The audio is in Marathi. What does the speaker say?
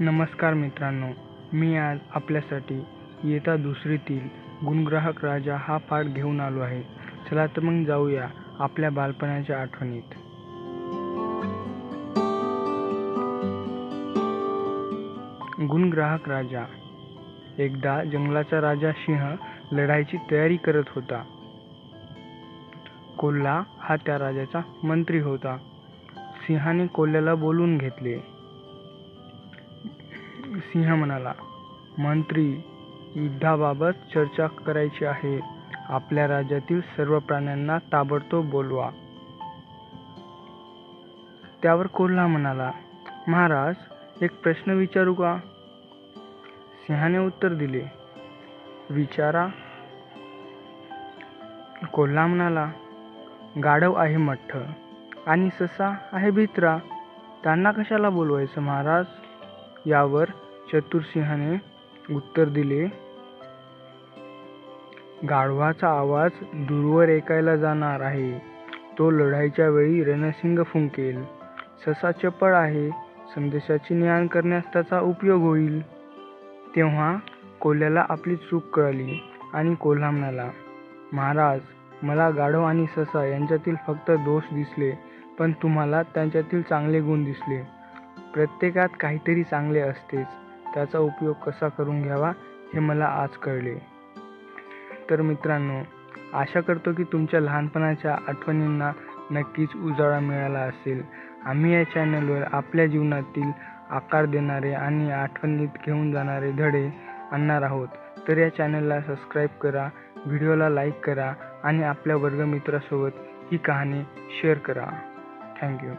नमस्कार मित्रांनो मी आज आपल्यासाठी इयत्ता दुसरीतील गुणग्राहक राजा हा पाठ घेऊन आलो आहे. चला तर मग जाऊया आपल्या बालपणाच्या आठवणीत. गुणग्राहक राजा. एकदा जंगलाचा राजा सिंह लढाईची तयारी करत होता. कोल्हा हा त्या राजाचा मंत्री होता. सिंहाने कोल्ह्याला बोलून घेतले. सिंह म्हणाला मंत्री युद्धाबाबत चर्चा करायची आहे. आपल्या राज्यातील सर्व प्राण्यांना ताबडतोब बोलवा. त्यावर कोल्हा म्हणाला महाराज एक प्रश्न विचारू का? सिंहाने उत्तर दिले विचारा. कोल्हा म्हणाला गाढव आहे मठ्ठ आणि ससा आहे भित्रा. त्यांना कशाला बोलवायचं महाराज? यावर चतुरसिंहाने उत्तर दिले. गाढवाचा आवाज दूरवर ऐकायला जाणार आहे. तो लढाईच्या वेळी रणसिंग फुंकेल. ससा चपळ आहे. संदेशाची निहाण करण्यास त्याचा उपयोग होईल. तेव्हा कोल्ह्याला आपली चूक कळली आणि कोल्हा म्हणाला महाराज मला गाढव आणि ससा यांच्यातील फक्त दोष दिसले पण तुम्हाला त्यांच्यातील चांगले गुण दिसले. प्रत्येकात काहीतरी चांगले असतेच. त्याचा उपयोग कसा करून घ्यावा हे मला आज कळले. तर मित्रांनो आशा करतो की तुमच्या लहानपणाच्या आठवणींना नक्कीच उजाळा मिळाला असेल. आम्ही या चॅनलवर आपल्या जीवनातील आकार देणारे आणि आठवणीत घेऊन जाणारे धडे आणणार आहोत. तर या चॅनलला सबस्क्राईब करा व्हिडिओला लाईक करा आणि आपल्या वर्गमित्रासोबत ही कहाणी शेअर करा. थँक्यू